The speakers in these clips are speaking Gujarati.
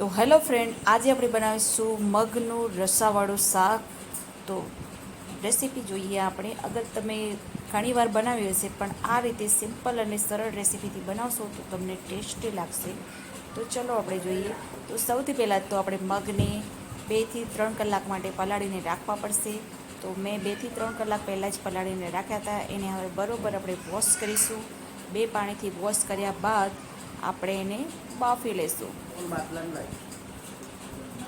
તો હેલો ફ્રેન્ડ, આજે આપણે બનાવીશું મગનું રસાવાળું શાક. તો રેસીપી જોઈએ આપણે. અગર તમે ઘણીવાર બનાવી હશે, પણ આ રીતે સિમ્પલ અને સરળ રેસીપીથી બનાવશો, તો તમને ટેસ્ટી લાગશે. તો ચલો આપણે જોઈએ. તો સૌથી પહેલાં તો આપણે મગને બેથી ત્રણ કલાક માટે પલાળીને રાખવા પડશે. તો મેં બેથી ત્રણ કલાક પહેલાં જ પલાળીને રાખ્યા હતા. એને હવે બરોબર આપણે વોશ કરીશું. બે પાણીથી વોશ કર્યા બાદ આપણે એને બાફી લઈશું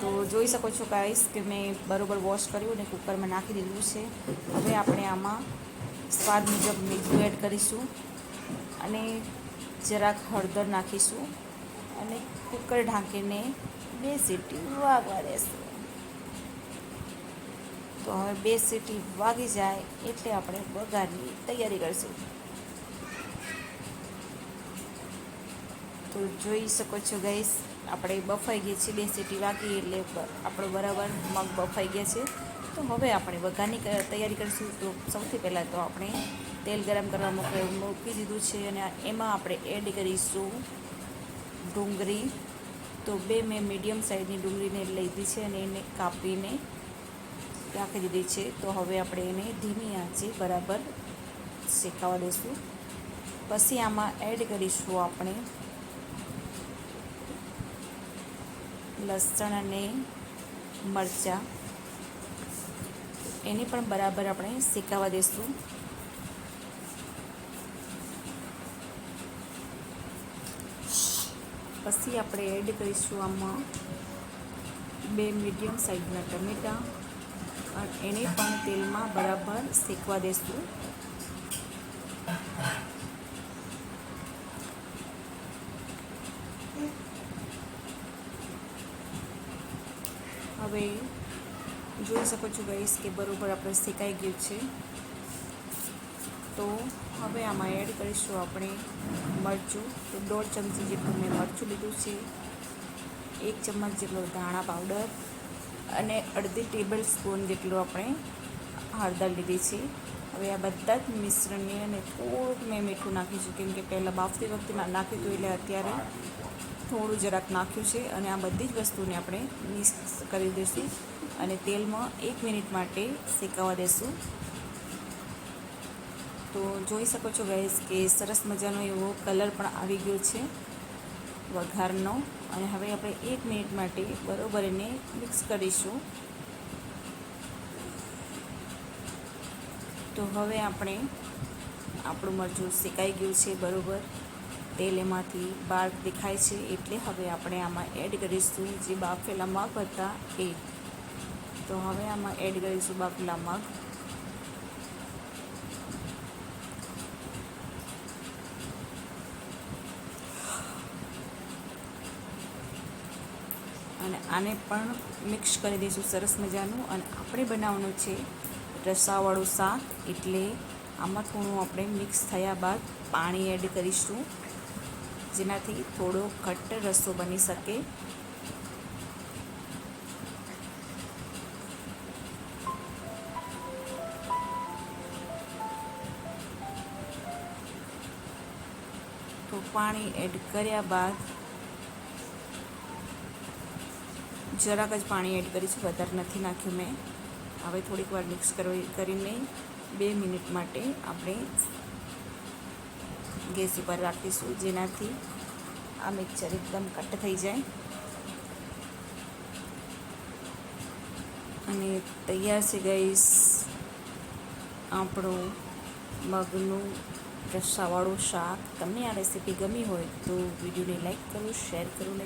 તો જોઈ શકો છો ગાઈસ કે મેં બરોબર વોશ કર્યું અને કુકરમાં નાખી દીધું છે. હવે આપણે આમાં સ્વાદ મુજબ મીઠું એડ કરીશું અને જરાક હળદર નાખીશું અને કુકર ઢાંકીને બે સીટી વાગવા દેશું. તો હવે બે સીટી વાગી જાય એટલે આપણે બગાડની તૈયારી કરીશું. તો જોઈ શકો છો ગાઈસ આપણે બફાઈ ગઈ છે બે સીટી વાગી એટલે આપણો બરાબર મગ બફાઈ ગયા છે. તો હવે આપણે વઘારની તૈયારી કરીશું. તો સૌથી પહેલાં તો આપણે તેલ ગરમ કરવા મૂકી દીધું છે અને એમાં આપણે એડ કરીશું ડુંગળી. તો બે મેં મીડિયમ સાઇઝની ડુંગળીને લીધી છે અને એને કાપીને રાખી દીધી છે. તો હવે આપણે એને ધીમી આંચે બરાબર શેકાવા દઈશું. પછી આમાં એડ કરીશું આપણે લસણ અને મરચાં. એને પણ બરાબર આપણે શેકાવા દઈશું પછી આપણે એડ કરીશું આમાં બે મીડિયમ સાઇઝના ટમેટાં. એને પણ તેલમાં બરાબર શેકવા દઈશું હવે જોઈ શકો છો ગઈશ કે બરાબર આપણે શેકાઈ ગયું છે. તો હવે આમાં એડ કરીશું આપણે મરચું. તો દોઢ ચમચી જેટલું મેં મરચું લીધું છે. એક ચમચ જેટલો ધાણા પાવડર અને અડધી ટેબલ સ્પૂન જેટલું આપણે હળદર લીધી છે. હવે આ બધા જ મિશ્રણને અને થોડુંક મેં મીઠું નાખીશું કેમ કે પહેલાં બાફતી વખતે નાખ્યું હતું એટલે અત્યારે થોડું જરાક નાખ્યું છે અને આ બધી જ વસ્તુને આપણે મિક્સ કરી દઈશું અને તેલમાં એક મિનિટ માટે શેકાવા દેશું તો જોઈ શકો છો ગેસ કે સરસ મજાનો એવો કલર પણ આવી ગયો છે, વઘારનો. અને હવે આપણે એક મિનિટ માટે બરાબર એને મિક્સ કરીશું. તો હવે આપણે આપણું મરચું શેકાઈ ગયું છે બરાબર. તેલ એમાંથી બહાર દેખાય છે એટલે હવે આપણે આમાં એડ કરીશું. જે બાફેલા મગ હતા એ. તો હવે આમાં એડ કરીશું બાફેલા મગ. અને આને પણ મિક્સ કરી દઈશું સરસ મજાનું. અને આપણે બનાવવાનું છે રસાવાળું શાક. એટલે આમાં થોડું આપણે મિક્સ થયા બાદ પાણી એડ કરીશું. જેનાથી થોડો ઘટ્ટ રસ્સો બની શકે. તો પાણી એડ કર્યા બાદ જરાક જ પાણી એડ કરીશું વધારે નથી નાખ્યું મેં. હવે થોડીક વાર મિક્સ કરી કરીને બે મિનિટ માટે આપણે ગેસ ઉપર રાખીશું, જેનાથી આ મિક્સર એકદમ કટ થઈ જાય. અને તૈયાર છે ગઈશ આપણું મગનું રસ્સાવાળું શાક. તમને આ રેસીપી ગમી હોય તો વિડીયોને લાઈક કરો, શેર કરો ને